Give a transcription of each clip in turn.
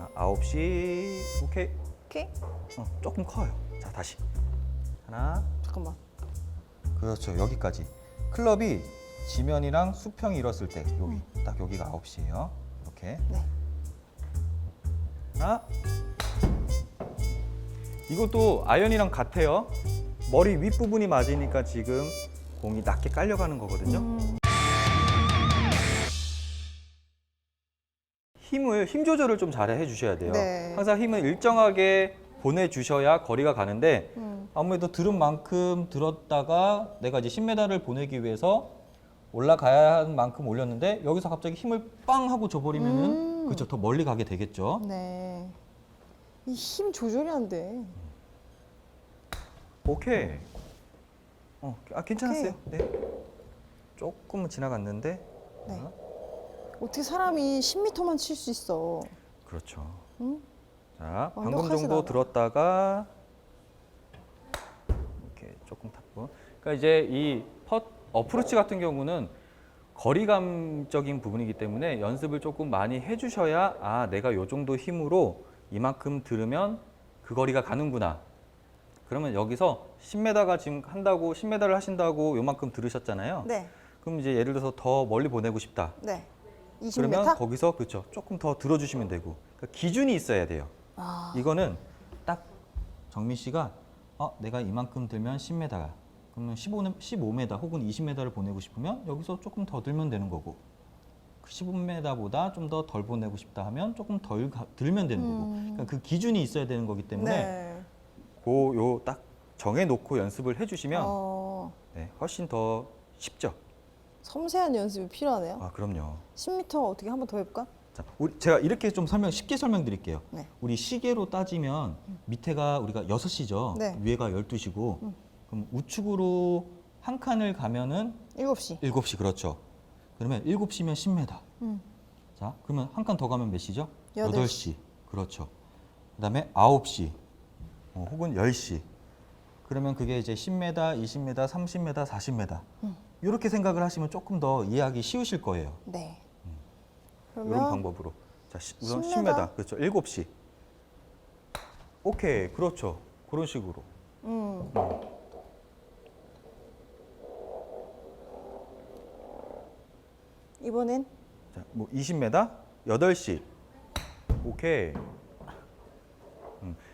자, 9시. 오케이. 오케이. 어, 조금 커요. 자, 다시. 하나. 잠깐만. 그렇죠. 여기까지. 클럽이 지면이랑 수평이 이뤘을 때 여기 딱 여기가 9시예요. 이렇게. 네. 하나. 이것도 아이언이랑 같아요. 머리 윗부분이 맞으니까 지금 공이 낮게 깔려가는 거거든요. 음, 힘을 힘 조절을 좀 잘 해 주셔야 돼요. 네. 항상 힘을 일정하게 보내 주셔야 거리가 가는데 음. 아무래도 들은 만큼 들었다가 내가 이제 10m를 보내기 위해서 올라가야 하는 만큼 올렸는데 여기서 갑자기 힘을 빵 하고 줘버리면은 음. 그렇죠 더 멀리 가게 되겠죠. 네. 이 힘 조절이 안 돼. 오케이. 어, 아 괜찮았어요. 네. 조금은 지나갔는데. 네. 어, 어떻게 사람이 10m만 칠 수 있어? 그렇죠. 응? 자, 방금 완벽하진 정도 않아. 들었다가 이렇게 조금 탔고. 그러니까 이제 이펫 어프로치 같은 경우는 거리감적인 부분이기 때문에 연습을 조금 많이 해주셔야 아 내가 요 정도 힘으로 이만큼 들으면 그 거리가 가는구나. 그러면 여기서 10m가 지금 한다고 10m를 하신다고 요만큼 들으셨잖아요. 네. 그럼 이제 예를 들어서 더 멀리 보내고 싶다. 네. 20m? 그러면 거기서 그렇죠. 조금 더 들어주시면 되고 그러니까 기준이 있어야 돼요. 아, 이거는 딱 정민 씨가 어, 내가 이만큼 들면 10m가 그러면 15, 15m 혹은 20m를 보내고 싶으면 여기서 조금 더 들면 되는 거고 그 15m보다 좀 더 덜 보내고 싶다 하면 조금 덜 가- 들면 되는 거고 음. 그러니까 그 기준이 있어야 되는 거기 때문에 네. 그요딱 정해놓고 연습을 해주시면 어, 네, 훨씬 더 쉽죠. 섬세한 연습이 필요하네요. 아 그럼요. 10m 어떻게 한번 더 해볼까? 자, 우리 제가 이렇게 좀 설명 쉽게 설명드릴게요. 네. 우리 시계로 따지면 밑에가 우리가 6시죠. 네. 위에가 12시고 음. 그럼 우측으로 한 칸을 가면은 7시. 7시 그렇죠. 그러면 7시면 10m. 음. 자, 그러면 한 칸 더 가면 몇 시죠? 여덟 8시. 그렇죠. 그다음에 9시. 어, 혹은 10시. 그러면 그게 이제 10m, 20m, 30m, 40m. 음. 이렇게 생각을 하시면 조금 더 이해하기 쉬우실 거예요. 네. 이런 그러면 방법으로. 자, 시- 우선 10m. 10m. 그렇죠. 7시. 오케이. 그렇죠. 그런 식으로. 음. 이번엔 자, 뭐 20m, 8시. 오케이.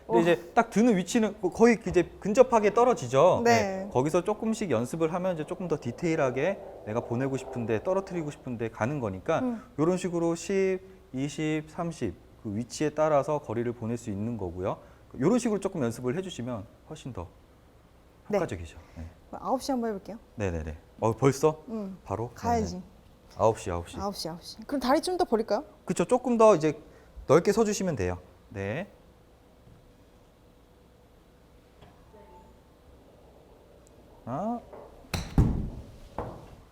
음. 근데 어. 이제 딱 드는 위치는 뭐 거의 이제 근접하게 떨어지죠. 네. 거기서 조금씩 연습을 하면 이제 조금 더 디테일하게 내가 보내고 싶은데 떨어뜨리고 싶은데 가는 거니까 음. 이런 식으로 10, 20, 30 그 위치에 따라서 거리를 보낼 수 있는 거고요. 이런 식으로 조금 연습을 해주시면 훨씬 더 네. 효과적이죠. 네. 9시 한번 해볼게요. 네네네. 어 벌써 음. 바로 가야지. 네네. 9시 9시. 9시, 9시. 그럼 다리 좀 더 벌릴까요? 그렇죠. 조금 더 이제 넓게 서주시면 돼요. 네. 아.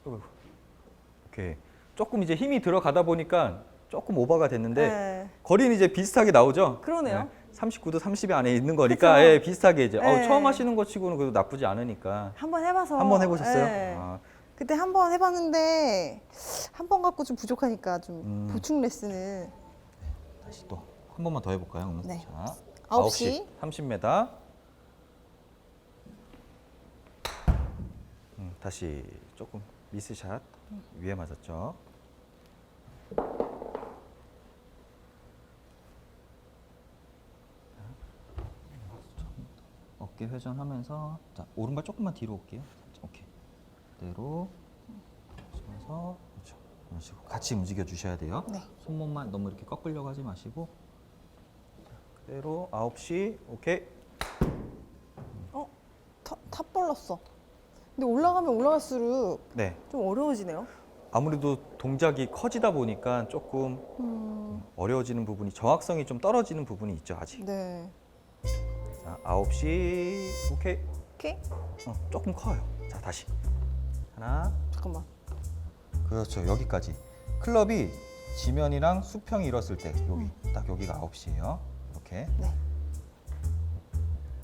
어이구. 오케이. 조금 이제 힘이 들어가다 보니까 조금 오버가 됐는데 네. 거리는 이제 비슷하게 나오죠. 그러네요. 39도 30이 안에 있는 거니까 그쵸? 예, 비슷하게 이제 어, 네. 처음 하시는 것 치고는 그래도 나쁘지 않으니까 한번 해봐서. 한번 해보셨어요? 네. 아, 그때 한 번 해봤는데 한 번 갖고 좀 부족하니까 좀 음. 보충 레슨을 다시 또 한 번만 더 해볼까요? 그러면? 네. 자, 아홉 시. 30m. 다시 조금 미스샷 위에 맞았죠. 어깨 회전하면서 자 오른발 조금만 뒤로 올게요. 오케이. 그대로 하면서 그렇죠. 이런 식으로 같이 움직여 주셔야 돼요. 네. 손목만 너무 이렇게 꺾으려고 하지 마시고 자, 그대로 9시 오케이 어? 탑, 탑 벌렀어. 근데 올라가면 올라갈수록 네. 좀 어려워지네요. 아무래도 동작이 커지다 보니까 조금 음, 어려워지는 부분이 정확성이 좀 떨어지는 부분이 있죠 아직. 네. 자 9시. 오케이. 오케이. 어, 조금 커요. 자 다시. 하나. 잠깐만. 그렇죠. 여기까지. 클럽이 지면이랑 수평이 이뤘을 때 여기 딱 여기가 9시예요. 이렇게 네.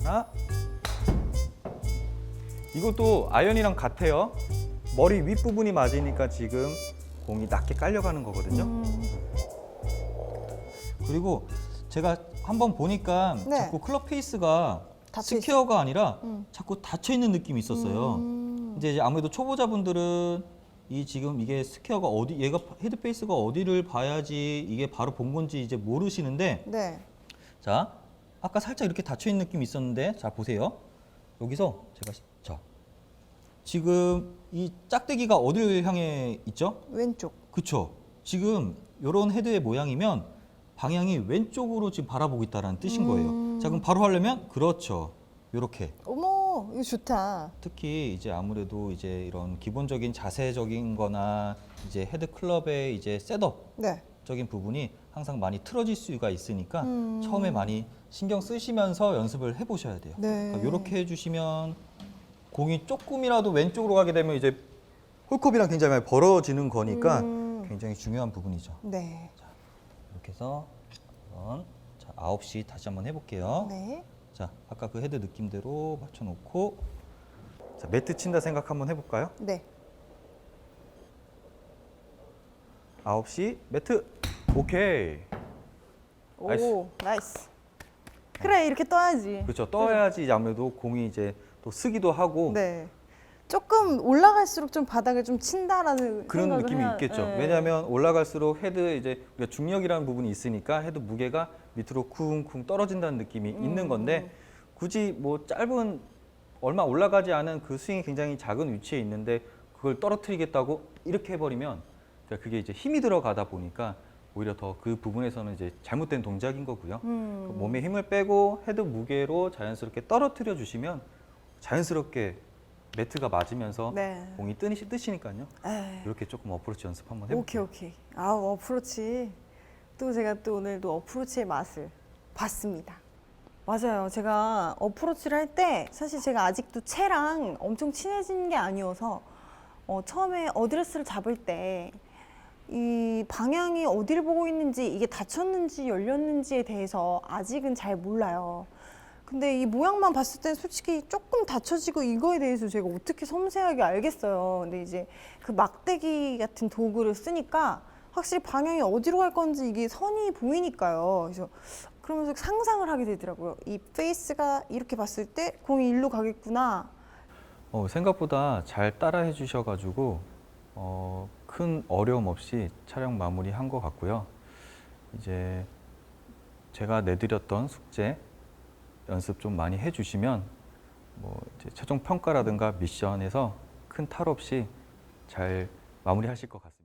하나 이것도 아이언이랑 같아요 머리 윗부분이 맞으니까 지금 공이 낮게 깔려가는 거거든요 음, 그리고 제가 한번 보니까 네. 자꾸 클럽 페이스가 닫혀 있- 스퀘어가 아니라 음. 자꾸 닫혀 있는 느낌이 있었어요. 음. 이제 아무래도 초보자분들은 이 지금 이게 스퀘어가 어디 얘가 헤드 페이스가 어디를 봐야지 이게 바로 본 건지 이제 모르시는데 네. 자 아까 살짝 이렇게 닫혀 있는 느낌이 있었는데 자 보세요 여기서 제가 지금 이 짝대기가 어디를 향해 있죠? 왼쪽. 그쵸 지금 이런 헤드의 모양이면 방향이 왼쪽으로 지금 바라보고 있다는 뜻인 음. 거예요. 자 그럼 바로 하려면 그렇죠. 이렇게 어머, 이거 좋다. 특히 이제 아무래도 이제 이런 기본적인 자세적인 거나 이제 헤드 클럽의 이제 셋업적인 네. 부분이 항상 많이 틀어질 수가 있으니까 음. 처음에 많이 신경 쓰시면서 연습을 해 보셔야 돼요. 네. 이렇게 해 주시면 공이 조금이라도 왼쪽으로 가게 되면 이제 홀컵이랑 굉장히 많이 벌어지는 거니까 음. 굉장히 중요한 부분이죠. 네. 이렇게 해서 한번 자, 9시 다시 한번 해 볼게요. 네. 자, 아까 그 헤드 느낌대로 맞춰 놓고 자, 매트 친다 생각 한번 해 볼까요? 네. 9시 매트 오케이. 오, 나이스. 나이스. 그래, 이렇게 떠야지. 그렇죠. 떠야지 이제 아무래도 공이 이제 또 쓰기도 하고 네. 조금 올라갈수록 좀 바닥을 좀 친다라는 그런 생각을 느낌이 해야- 있겠죠. 네. 왜냐하면 올라갈수록 헤드 이제 우리가 중력이라는 부분이 있으니까 헤드 무게가 밑으로 쿵쿵 떨어진다는 느낌이 음. 있는 건데 굳이 뭐 짧은 얼마 올라가지 않은 그 스윙이 굉장히 작은 위치에 있는데 그걸 떨어뜨리겠다고 이렇게 해버리면 그러니까 그게 이제 힘이 들어가다 보니까 오히려 더 그 부분에서는 이제 잘못된 동작인 거고요. 음. 그 몸에 힘을 빼고 헤드 무게로 자연스럽게 떨어뜨려 주시면 자연스럽게 매트가 맞으면서 네. 공이 뜨시, 뜨시니까요. 에이. 이렇게 조금 어프로치 연습 한번 해볼게요. 오케이 오케이. 아 어프로치. 또 제가 또 오늘도 어프로치의 맛을 봤습니다. 맞아요. 제가 어프로치를 할 때 사실 제가 아직도 채랑 엄청 친해진 게 아니어서 어, 처음에 어드레스를 잡을 때 이 방향이 어디를 보고 있는지 이게 닫혔는지 열렸는지에 대해서 아직은 잘 몰라요. 근데 이 모양만 봤을 땐 솔직히 조금 닫혀지고 이거에 대해서 제가 어떻게 섬세하게 알겠어요. 근데 이제 그 막대기 같은 도구를 쓰니까 확실히 방향이 어디로 갈 건지 이게 선이 보이니까요. 그래서 그러면서 상상을 하게 되더라고요. 이 페이스가 이렇게 봤을 때 공이 일로 가겠구나. 어, 생각보다 잘 따라해 주셔가지고 어, 큰 어려움 없이 촬영 마무리한 것 같고요. 이제 제가 내드렸던 숙제 연습 좀 많이 해주시면 뭐 최종 평가라든가 미션에서 큰 탈 없이 잘 마무리하실 것 같습니다.